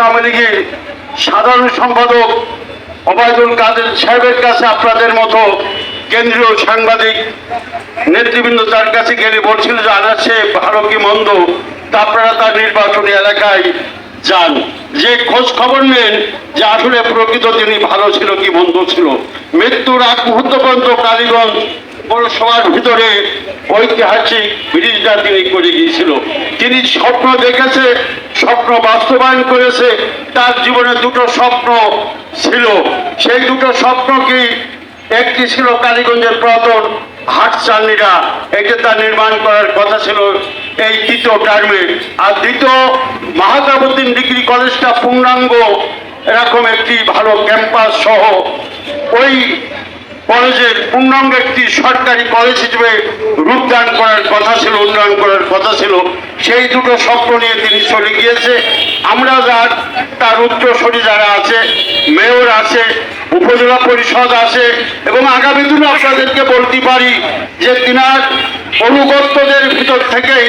আওয়ামী লীগের সাধারণ সম্পাদক ওবায়দুল কাদের সাহেবের কাছে আপনাদের মতো কেন্দ্রীয় সাংবাদিক, নেতৃবৃন্দ তার কাছে গেলে বলছিল যে আনাচ্ছে ভালো কি মন্দ তা আপনারা তার নির্বাচনী এলাকায় যান। যে খোঁজ খবর নেন যে আসলে প্রকৃত তিনি ভালো ছিল কি মন্দ ছিল। মৃত্যুর আগ মুহূর্ত পর্যন্ত কালীগঞ্জ পৌরসভার ভিতরে ঐতিহাসিক ব্রিজটা তিনি করে গিয়েছিল। তিনি স্বপ্ন দেখেছে, স্বপ্ন বাস্তবায়ন করেছে, তার জীবনে দুটো স্বপ্ন ছিল। সেই দুটো স্বপ্ন কি? একটি ছিল কালীগঞ্জের পুরাতন হাট চান্দিরা এটা তার নির্মাণ করার কথা ছিল এই তৃতীয় টার্মে আর দ্বিতীয়, মাহাতাবুদ্দিন ডিগ্রি কলেজটা পূর্ণাঙ্গ এরকম একটি ভালো ক্যাম্পাস সহ ওই কলেজের পূর্ণাঙ্গ একটি সরকারি কলেজ হিসেবে রূপদান করার কথা ছিল, উন্নয়ন করার কথা ছিল। সেই দুটো স্বপ্ন নিয়ে তিনি চলে গিয়েছে। আমরা যার, তার উত্তরসূরি যারা আছে, মেয়র আছে, উপজেলা পরিষদ আছে, এবং আগামী দিনে আপনাদেরকে বলতে পারি যে তিনার অনুগত্যদের ভিতর থেকেই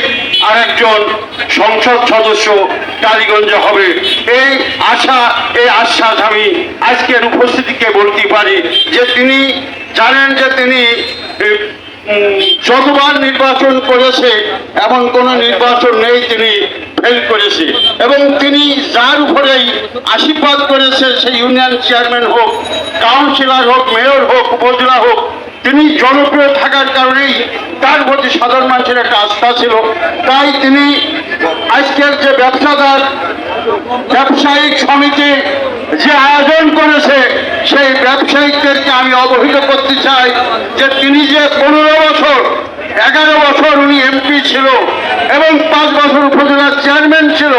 আরেকজন সংসদ সদস্য টালিগঞ্জে হবে। এই আশা, এই আশ্বাস আমি আজকের উপস্থিতিকে বলতে পারি যে তিনি জানেন যে তিনি যতবার নির্বাচন করেছে, এমন কোন নির্বাচন নেই তিনি ফেল করেছে। এবং তিনি যার উপরেই আশীর্বাদ করেছে, সেই ইউনিয়ন চেয়ারম্যান হোক, কাউন্সিলর হোক, মেয়র হোক, উপজেলা হোক, তিনি জনপ্রিয় থাকার কারণেই তার প্রতি সাধারণ মানুষের একটা আস্থা ছিল। তাই তিনি আজকের যে ব্যবসাদার, ব্যবসায়িক সমিতি যে আয়োজন করেছে সেই ব্যবসায়িকদেরকে আমি অবহিত করতে চাই যে তিনি যে পনেরো বছর, এগারো বছর উনি এমপি ছিল এবং পাঁচ বছর উপজেলার চেয়ারম্যান ছিল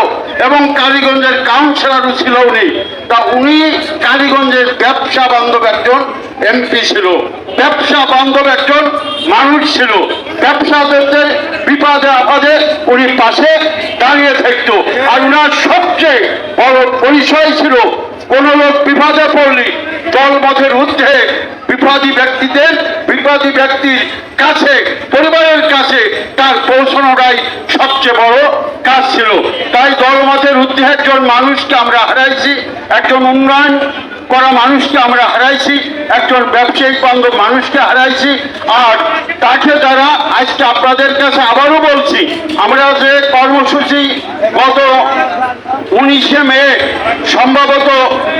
এবং কালীগঞ্জের কাউন্সিলরও ছিল উনি, তা উনি কালীগঞ্জের ব্যবসা বান্ধব একজন এমপি ছিল। ব্যবসা বান্ধব একজন মানুষ ছিল। ব্যবসাদারদের বিপদে আপদে উনি পাশে দাঁড়িয়ে থাকতো। আর উনার সবচেয়ে বড় পরিচয় ছিল কোন লোক বিপদে পড়লি দলমতের ঊর্ধ্বে বিপদী ব্যক্তিদের বিপদী ব্যক্তির কাছে, পরিবারের কাছে তার পৌঁছানোটাই সবচেয়ে বড় কাজ ছিল। তাই দলমতের ঊর্ধ্বে একজন মানুষকে আমরা হারাইছি, একজন উন্নয়ন করা মানুষকে আমরা হারাইছি, একজন ব্যবসায়িক বান্ধব মানুষকে হারাইছি। আর তাকে দ্বারা আজকে আপনাদের কাছে আবারও বলছি, আমরা যে কর্মসূচি গত উনিশে মে, সম্ভবত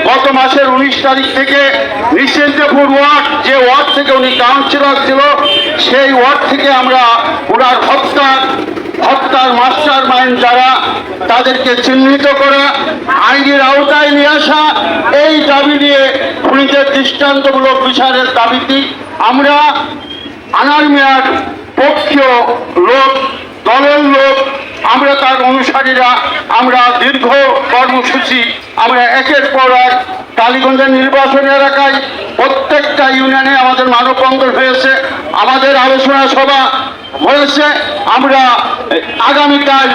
গত মাসের উনিশ তারিখ থেকে নিশ্চিন্তপুর ওয়ার্ড, যে ওয়ার্ড থেকে উনি কাউন্সিলর ছিল, সেই ওয়ার্ড থেকে আমরা ওনার হত্যার হত্যার মাস্টার মাইন্ড যারা, তাদেরকে চিহ্নিত করা আইনের আওতায় নিয়ে আসা, এই দাবি নিয়ে খুনিদের দৃষ্টান্তমূলক বিচারের দাবিতে আমরা আনার মেয়ার পক্ষীয় লোক, দলের লোক আমরা তার অনুসারীরা, আমরা দীর্ঘ কর্মসূচি, আমরা একের পর এক কালীগঞ্জের নির্বাচন এলাকায় প্রত্যেকটা ইউনিয়নে আমাদের মানববন্ধন হয়েছে, আমাদের আলোচনা সভা হয়েছে। আমরা আগামীকাল,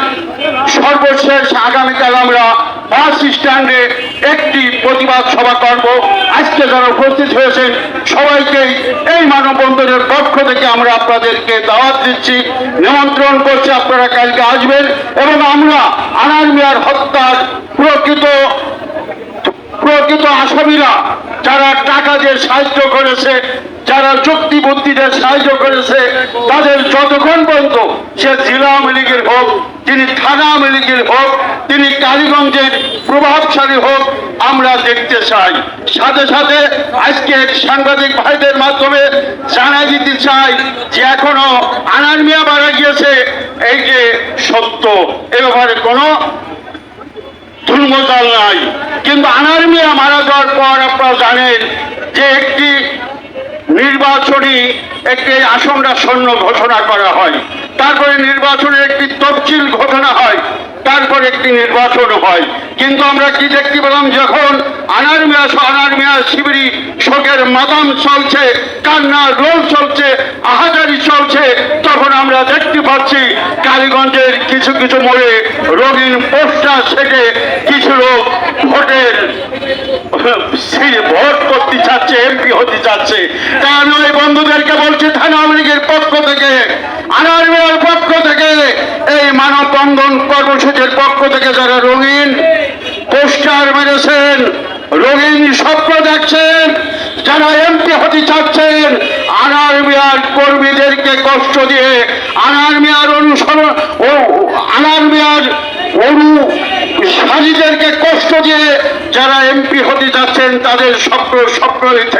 সর্বশেষ আগামীকাল আমরা বাস স্ট্যান্ডে একটি প্রতিবাদ সভা করব। আজকে যারা উপস্থিত হয়েছেন সবাইকেই এই মানববন্ধনের পক্ষ থেকে আমরা আপনাদেরকে দাওয়াত দিচ্ছি। নিমন্ত্রণ করছি আপনারা কালকে আসবেন এবং আমরা আনার মিয়ার হত্যার প্রকৃত প্রকৃত আসামিরা যারা টাকা দিয়ে সাহায্য করেছে যারা যুক্তি বুদ্ধিদের সাহায্য করেছে, তাদের যতক্ষণ পর্যন্ত সে জেলা আওয়ামী লীগের হোক, তিনি থানা আওয়ামী লীগের হোক, তিনি কালীগঞ্জের প্রভাবশালী হোক, আমরা দেখতে চাই। সাথে সাথে আজকে সাংবাদিক ভাইদের মাধ্যমে জানাই দিতে চাই যে এখনও আনার মিয়া মারা গিয়েছে। এই যে সত্য, এ ব্যাপারে কোনো ধুলমতাল নাই। কিন্তু আনার মিয়া মারা যাওয়ার পর আপনারা জানেন যে একটি নির্বাচনী একটি আসনটা শূন্য ঘোষণা করা হয়। তারপরে নির্বাচনের একটি তফসিল ঘোষণা হয়। তারপর একটি নির্বাচন হয়। কিন্তু আমরা কি দেখতে পেলাম যখন আনার মিয়া আনার শিবিরি শোকের মাদাম চলছে, কান্নার রোল চলছে, আহাজারি চলছে, তখন আমরা দেখতে পাচ্ছি কালীগঞ্জের কিছু কিছু মোড়ে রঙিন পোস্টার থেকে কিছু লোক ভোটের ভোট করতে চাচ্ছে এমপি হতে চাচ্ছে তা আমি ওই বন্ধুদেরকে বলছি, থানা লীগের পক্ষ থেকে আনার মিয়ার পক্ষ থেকে এই মানব বন্ধন কর্মসূচির পক্ষ থেকে যারা রঙিন পোস্টার মেরেছেন, রঙিন স্বপ্ন দেখছেন, যারা এমপি হতে চাচ্ছেন, আনার মিয়ার কর্মীদেরকে কষ্ট দিয়ে, আনার মিয়ার অনুসরণ ও আনার মিয়ার অনু সাজিদেরকে কষ্ট দিয়ে যারা এমপি হতে যাচ্ছেন, তাদের স্বপ্ন স্বপ্ন থেকে